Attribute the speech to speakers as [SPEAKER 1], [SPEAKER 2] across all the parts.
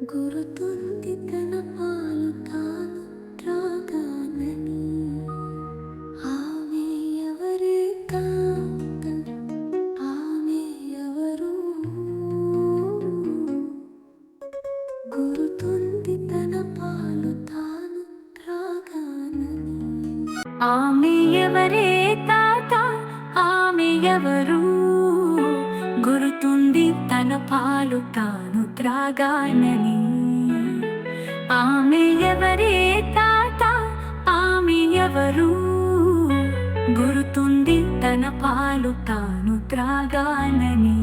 [SPEAKER 1] గురుతుంది తన పాలు తాను త్రాగానని ఆమె ఎవరే కాంత ఆమె ఎవరు? గురుతుంది తన పాలు తాను త్రాగానని ఆమె ఎవరే తాత ఆమె ఎవరు? తన పాలు తాను త్రాగానని. ఆమె ఎవరే తాత? ఆమె ఎవరు? గురుతుంది తన పాలు తాను త్రాగానని.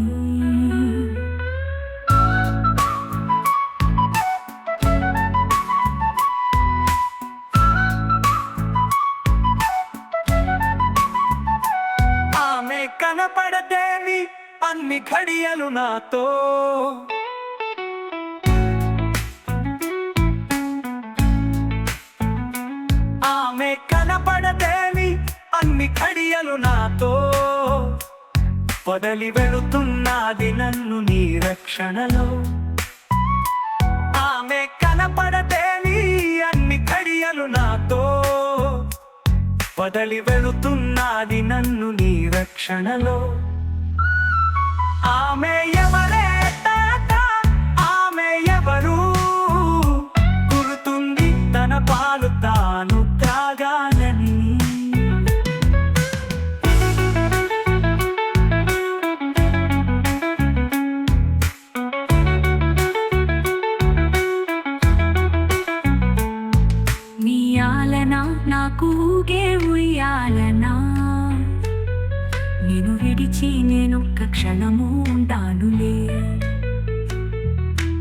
[SPEAKER 2] ఆమె కనపడదేవి అన్ని ఘడియలు నాతో. ఆమె కనపడదేవి అన్ని ఘడియలు నాతో. వదలి వెళుతున్నది నన్ను నీ రక్షణలో. ఆమె కనపడదేవి అన్ని ఘడియలు నాతో. వదలి వెళుతున్నది నన్ను నీ రక్షణలో. ఆమె ఎవరే తాత? ఆమె ఎవరు? గురుతుంది తన పాలు తాను త్రాగానని
[SPEAKER 1] నీ ఆలన నాకు ఊగే ఉయ్యాలనా? నేను విడిచి నేనొక్క క్షణము ఉంటానులే.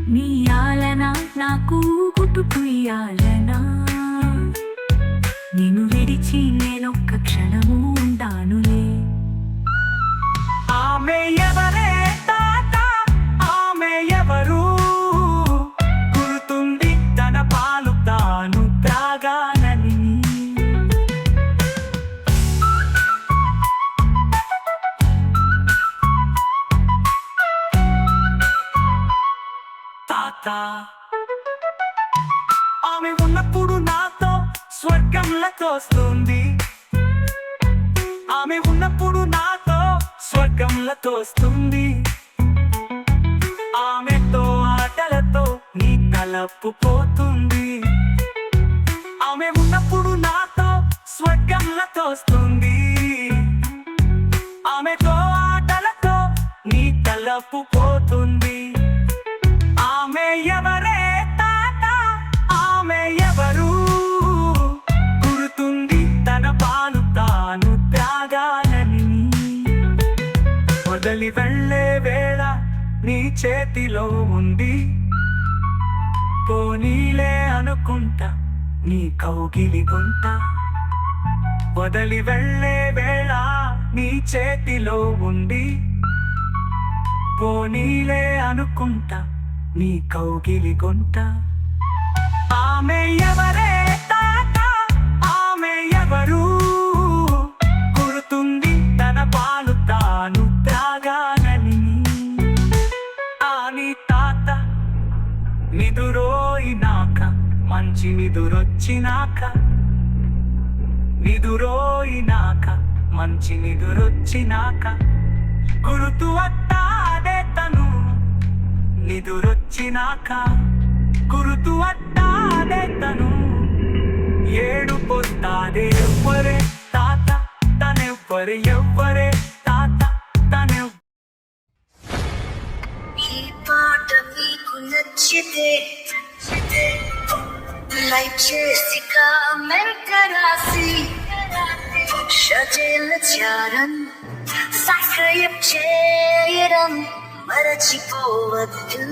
[SPEAKER 1] నీ ఆలన నాకు గుట్టుకుయ్యాలనా నేను
[SPEAKER 2] తాత ఆమె ఉన్నప్పుడు నాతో స్వర్గంలో తోస్తుంది ఆమె ఉన్నప్పుడు నాతో స్వర్గంలో తోస్తుంది ఆమెతో ఆటలతో నీ తలపు పోతుంది. ఆమె ఉన్నప్పుడు నాతో స్వర్గంలో తోస్తుంది నీ చేతిలో ఉంది. పోనీలే అనుకుంటా నీ కౌగిలి గుంట. వదలి వెళ్ళే వేళ నీ చేతిలో ఉంది. పోనీలే అనుకుంటా నీ కౌగిలి గుంట. ఆమె ఎవరే? నుంచి నిదురొచ్చినాక నిదురోయినాక మంచి నిదురొచ్చినాక గురుతు వస్తాదే తను నిదురొచ్చినాక గురుతు వస్తాదే తను ఏడు పొస్తాదే ఎవ్వరే తాత తనెవ్వరే ఎవ్వరే తాత తనెవ్వ
[SPEAKER 3] ఈ పాట మీకు నచ్చితే లైక్ చేసి కామెంట్ రాసి షజేల చారన్ సబ్స్క్రైబ్ చేయడం మరచిపోవద్దు